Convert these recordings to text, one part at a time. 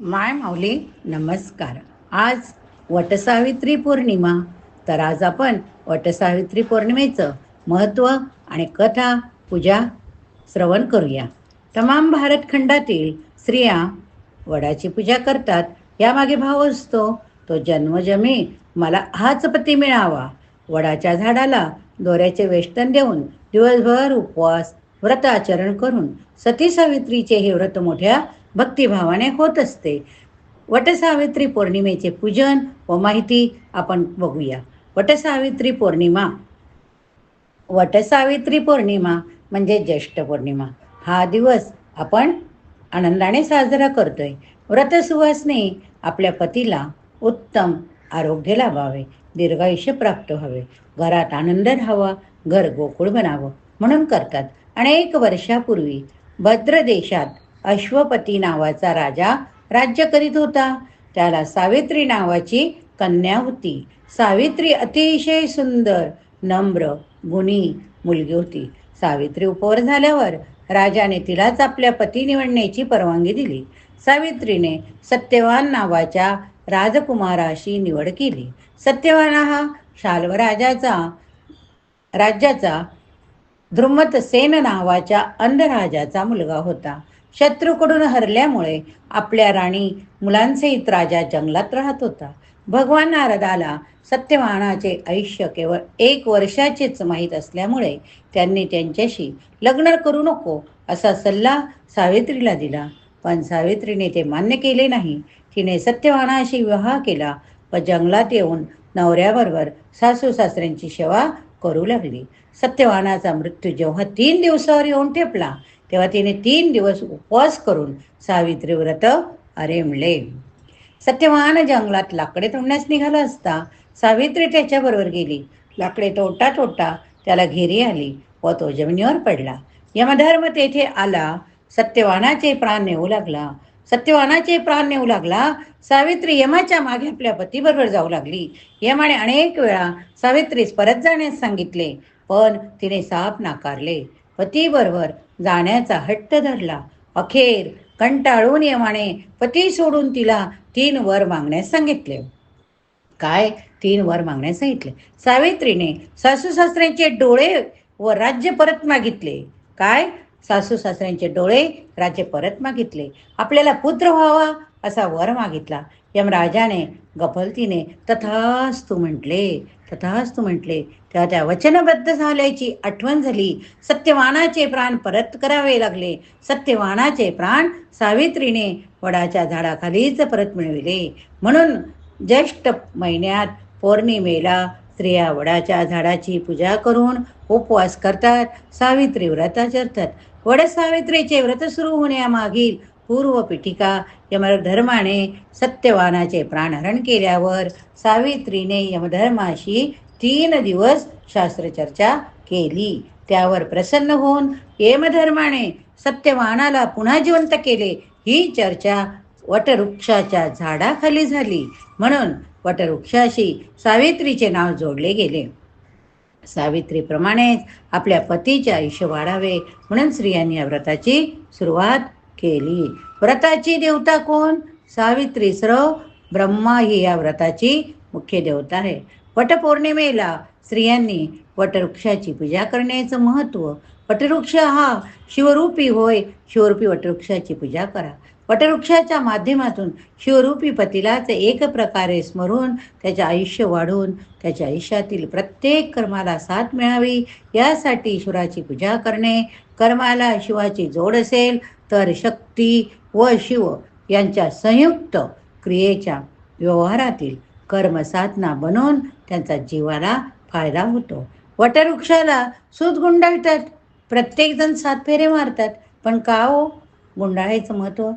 माय माऊली नमस्कार. आज वटसावित्री पौर्णिमा तर आज आपण वटसावित्री पौर्णिमेचं महत्त्व आणि कथा पूजा श्रवण करूया. तमाम भारतखंडातील स्त्रिया वडाची पूजा करतात. यामागे भाव असतो तो जन्मजमी मला हाच पती मिळावा. वडाच्या झाडाला दोऱ्याचे वेष्टन देऊन दिवसभर उपवास व्रत आचरण करून सती सावित्रीचे हे व्रत मोठ्या भक्तिभावाने होत असते. वटसावित्री पौर्णिमेचे पूजन व माहिती आपण बघूया. वटसावित्री पौर्णिमा. वटसावित्री पौर्णिमा म्हणजे ज्येष्ठ पौर्णिमा. हा दिवस आपण आनंदाने साजरा करतोय. व्रतसुवासने आपल्या पतीला उत्तम आरोग्य लाभावे. दीर्घायुष्य प्राप्त व्हावे. घरात आनंद राहावा. घर गोकुळ बनावं. म्हणून करतात. अनेक वर्षापूर्वी भद्र देशात अश्वपती नावाचा राजा राज्य करीत होता. त्याला सावित्री नावाची कन्या होती. सावित्री अतिशय सुंदर नम्र गुणी मुलगी होती. सावित्री उपवर झाल्यावर राजाने तिलाच आपल्या पती निवडण्याची परवानगी दिली. सावित्रीने सत्यवान नावाच्या राजकुमाराशी निवड केली. सत्यवान हा शाल्व राजाचा राज्याचा द्रुमतसेन नावाच्या अंधराजाचा मुलगा होता. शत्रूकडून हरल्यामुळे आपल्या राणी मुलांसहित राजा जंगलात राहत होता. भगवान नारदाला सत्यवानाचे आयुष्य केवळ एक वर्षाचेच माहीत असल्यामुळे त्यांनी त्यांच्याशी लग्न करू नको असा सल्ला सावित्रीला दिला. पण सावित्रीने ते मान्य केले नाही. तिने सत्यवानाशी विवाह केला व जंगलात येऊन नवऱ्याबरोबर सासू सासऱ्यांची सेवा करू लागली. सत्यवानाचा मृत्यू जेव्हा तीन दिवसावर येऊन ठेपला तेव्हा तिने तीन दिवस उपवास करून सावित्री व्रत अरेमले सत्यवान जंगलात लाकडे तोडण्यास निघाला असता सावित्री त्याच्याबरोबर गेली. लाकडे तोडता तोडता त्याला घेरी आली व तो जमिनीवर पडला. यमधर्म तेथे आला. सत्यवानाचे प्राण नेऊ लागला. सत्यवानाचे प्राण नेऊ लागला. सावित्री यमाच्या मागे आपल्या पतीबरोबर जाऊ लागली. यमाने अनेक वेळा सावित्रीस परत जाण्यास सांगितले पण तिने साप नाकारले. पतीबरोबर जाण्याचा हट्ट धरला. अखेर कंटाळून यमाने पती सोडून तिला तीन वर मागण्यास सांगितले. काय? तीन वर मागण्यास सांगितले. सावित्रीने सासू सासऱ्यांचे डोळे व राज्य परत मागितले. काय? सासू सासऱ्यांचे डोळे राज्य परत मागितले. आपल्याला पुत्र व्हावा असा वर मागितला. यमराजाने गफलतीने तथास्तु म्हटले तथास्तु म्हटले तेव्हा त्या वचनबद्ध झाल्याची आठवण झाली. सत्यवानाचे प्राण परत करावे लागले. सत्यवानाचे प्राण सावित्रीने वडाच्या झाडाखालीच परत मिळविले. म्हणून ज्येष्ठ महिन्यात पौर्णिमेला स्त्रिया वडाच्या झाडाची पूजा करून उपवास करतात. सावित्री व्रत आचरतात वड सावित्रीचे व्रत सुरू होण्यामागील पूर्व पिठिका यमधर्माने सत्यवानाचे प्राणहरण केल्यावर सावित्रीने यमधर्माशी तीन दिवस शास्त्रचर्चा केली. त्यावर प्रसन्न होऊन यमधर्माने सत्यवानाला पुन्हा जिवंत केले. ही चर्चा वटवृक्षाच्या झाडाखाली झाली. म्हणून वटवृक्षाशी सावित्रीचे नाव जोडले गेले. सावित्रीप्रमाणेच आपल्या पतीचे आयुष्य वाढावे म्हणून स्त्रियांनी या व्रताची सुरुवात केली. व्रताची देवता कोण? सावित्री. स्रव ब्रह्मा ही या व्रताची मुख्य देवता आहे. वटपौर्णिमेला स्त्रियांनी वटवृक्षाची पूजा करण्याचं महत्त्व. वटवृक्ष हा शिवरूपी होय शिवरूपी वटवृक्षाची पूजा करा. वटवृक्षाच्या माध्यमातून शिवरूपी पतीलाच एक प्रकारे स्मरून त्याचे आयुष्य वाढवून त्याच्या आयुष्यातील प्रत्येक कर्माला साथ मिळावी. यासाठी ईश्वराची पूजा करणे कर्माला शिवाची जोड असेल तर शक्ती व शिव यांच्या संयुक्त क्रियेच्या व्यवहारातील कर्मसाधना बनवून त्यांचा जीवाला फायदा होतो. वटवृक्षाला सूत गुंडाळतात. प्रत्येकजण सात फेरे मारतात. पण का हो? गुंडाळायचं महत्त्व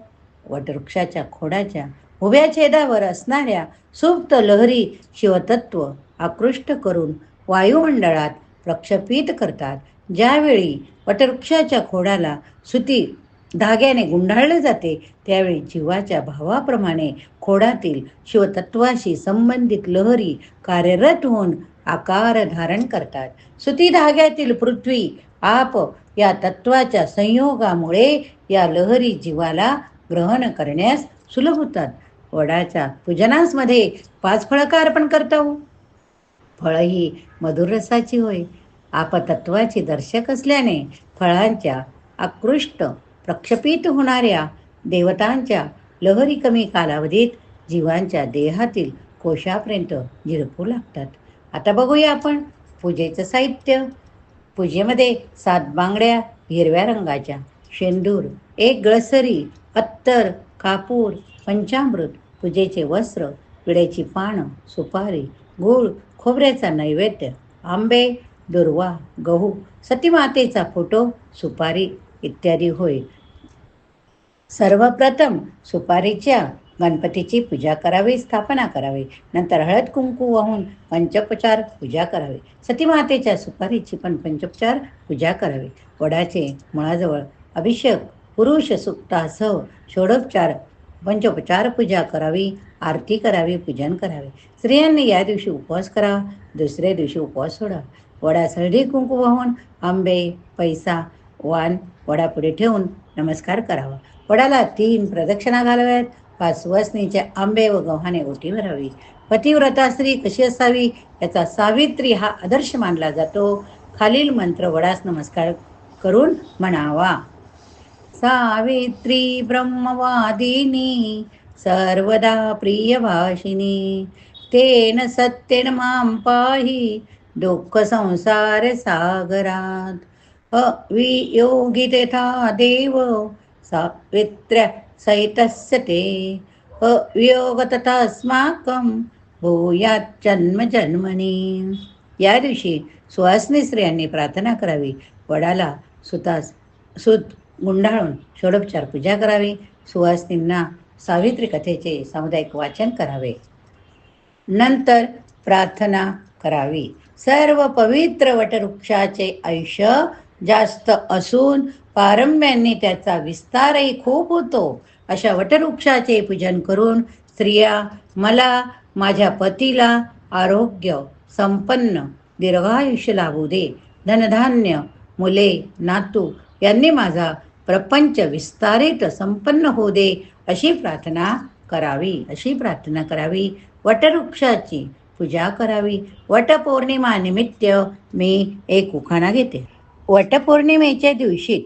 वटवृक्षाच्या खोडाच्या उभ्या छेदावर असणाऱ्या सुप्त लहरी शिवतत्व आकृष्ट करून वायुमंडळात प्रक्षेपित करतात. ज्यावेळी वटवृक्षाच्या खोडाला सुती धाग्याने गुंडाळले जाते. त्यावेळी जीवाच्या भावाप्रमाणे खोडातील शिवतत्वाशी संबंधित लहरी कार्यरत होऊन आकार धारण करतात. सुती धाग्यातील पृथ्वी आप या तत्वाच्या संयोगामुळे या लहरी जीवाला ग्रहण करण्यास सुलभ होतात. वडाच्या पूजनासमध्ये पाच फळं का अर्पण करता फळ फळं ही मधुर रसाची होय. आपतत्वाची दर्शक असल्याने फळांच्या आकृष्ट प्रक्षेपित होणाऱ्या देवतांच्या लहरी कमी कालावधीत जीवांच्या देहातील कोशापर्यंत झिरपू लागतात. आता बघूया आपण पूजेचं साहित्य. पूजेमध्ये सात बांगड्या हिरव्या रंगाच्या शेंदूर एक गळसरी अत्तर कापूर पंचामृत पूजेचे वस्त्र विड्याची पानं सुपारी गूळ खोबऱ्याचा नैवेद्य आंबे दुर्वा गहू सतीमातेचा फोटो सुपारी इत्यादी होय. सर्वप्रथम सुपारीच्या गणपतीची पूजा करावी स्थापना करावी. नंतर हळद कुंकू वाहून पंचोपचार पूजा करावी. सतीमातेच्या सुपारीची पण पंचोपचार पूजा करावी. वडाचे मुळाजवळ अभिषेक पुरुष सुक्तासह षोडोपचार पंचोपचार पूजा करावी आरती करावी पूजन करावे. स्त्रियांनी या दिवशी उपवास करावा दुसऱ्या दिवशी उपवास सोडा. वडा हळदी कुंकू वाहून आंबे पैसा वाण वडापुढे ठेवून नमस्कार करावा. वडाला तीन प्रदक्षिणा घालाव्यात. पाच सुवासनीचे आंबे व गव्हाने ओटी भरावी. पतिव्रता स्त्री कशी असावी? याचा सावित्री हा आदर्श मानला जातो. खालील मंत्र वडास नमस्कार करून म्हणावा. सावित्री ब्रह्मवादिनी सर्वदा प्रियभाषिनी तेन सत्येन मां पाहि दुःख संसार सागरात. अवियोगितथा देव सावित्र्य सहितस्य ते अवियोग तथास्माकं भूयात् जन्म जन्मनी या दिवशी सुहासनी स्त्रियांनी प्रार्थना करावी. वडाला सुतास सुत गुंडाळून षोडोपचार पूजा करावी. सुहासनींना सावित्री कथेचे सामुदायिक वाचन करावे. नंतर प्रार्थना करावी. सर्व पवित्र वटवृक्षाचे आयुष्य जास्त असून पारंब्यांनी त्याचा विस्तारही खूप होतो. अशा वटवृक्षाचे पूजन करून स्त्रिया मला माझ्या पतीला आरोग्य संपन्न दीर्घायुष्य लाभू दे. धनधान्य मुले नातू यांनी माझा प्रपंच विस्तारित संपन्न होऊ दे अशी प्रार्थना करावी. अशी प्रार्थना करावी. वटवृक्षाची पूजा करावी. वटपौर्णिमा निमित्त मी एक उखाणा घेते. वटपौर्णिमेच्या दिवशीत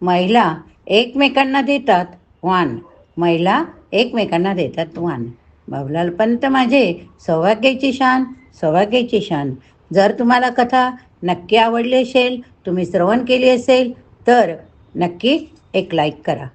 महिला एकमेकांना देतात वाण. महिला एकमेकांना देतात वाण. बाबूलाल पंत माझे सौभाग्याची शान सौभाग्याची शान. जर तुम्हाला कथा नक्की आवडली असेल तुम्ही श्रवण केली असेल तर नक्की एक लाईक करा.